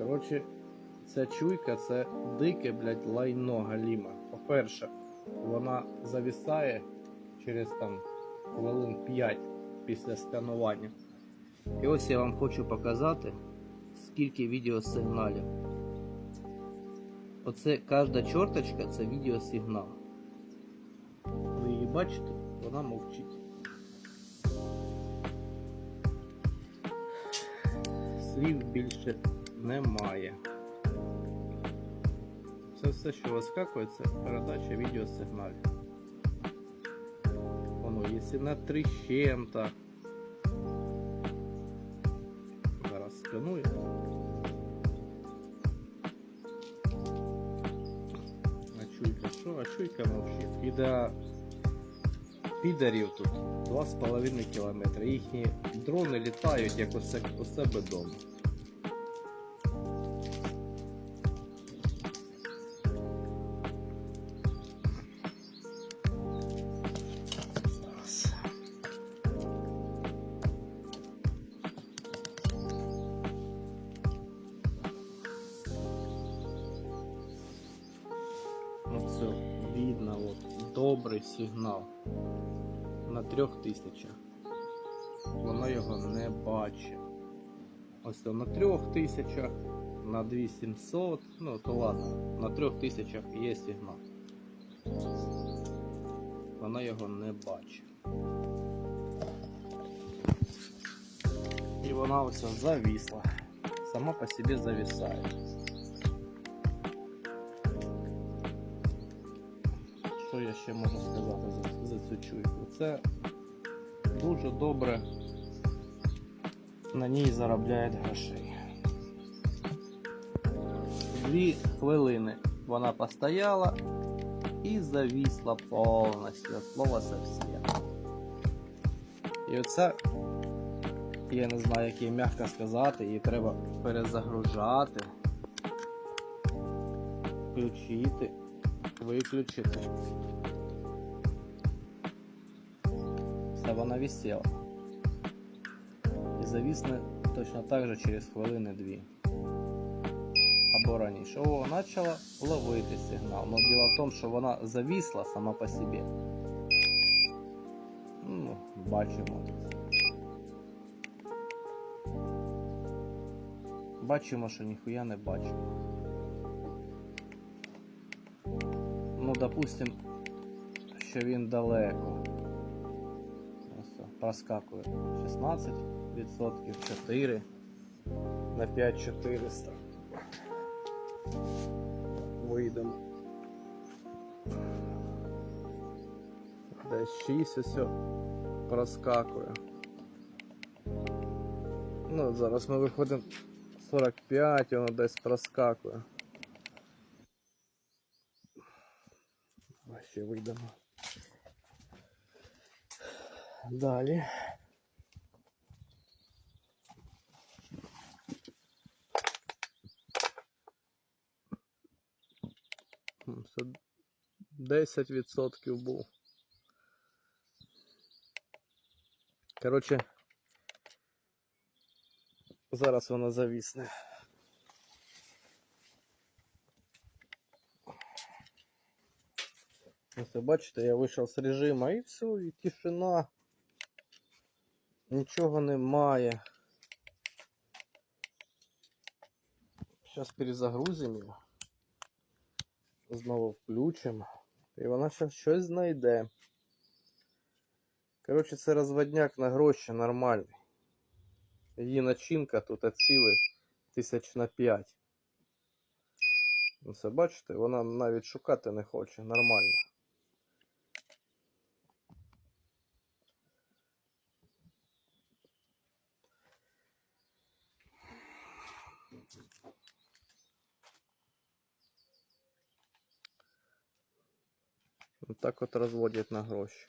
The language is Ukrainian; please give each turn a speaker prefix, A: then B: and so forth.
A: Коротше, ця чуйка це дике, блядь, лайно галіма. По-перше, вона завісає через там хвилин 5 після сканування. І ось я вам хочу показати, скільки відеосигналів. Оце кожна чорточка це відеосигнал. Ви її бачите, вона мовчить. Слів більше немає. Це все, що вискакує, це передача відеосигналів. Воно, якщо на 3 чим-то. Зараз сканую. А чуйка що? А чуйка мовчить. І до підарів тут 2,5 кілометри. Їхні дрони літають як у себе вдома. Добрий сигнал на трьох тисячах. Воно його не бачить. Ось на трьох тисячах, на 2700, ну то ладно, на трьох тисячах є сигнал. Вона його не бачить. І вона ось зависла. Сама по собі зависає. Що я ще можу сказати за, за цю чуйку? Це дуже добре на ній заробляють грошей. Дві хвилини вона постояла і завісла повністю від слова совсем. І оце, я не знаю, як її м'яко сказати, її треба перезагружати, включити, виключити. Все, вона висела. І завісне точно так же через хвилини дві. Або раніше. О, почала ловити сигнал. Но діло в тому, що вона завісла сама по собі. Ну, бачимо. Бачимо, що ніхуя не бачимо. Ну, допустим, що він далеко. Ось, проскакує 16%, 4 на 5400. Вийдемо. Десь 6 ось проскакує. Ну, зараз ми виходимо 45, воно десь проскакує. Ще вийдемо. М, Це 10% був. Коротше, зараз вона завісне. Ось бачите, я вийшов з режиму і все, і тишина. Нічого немає. Зараз перезагрузимо його. Знову включимо. І вона зараз щось знайде. Коротше, це розводняк на гроші нормальний. Її начинка тут от сили тисяч на 5. Ну, Це бачите, вона навіть шукати не хоче, нормально. Так от розводять на гроші.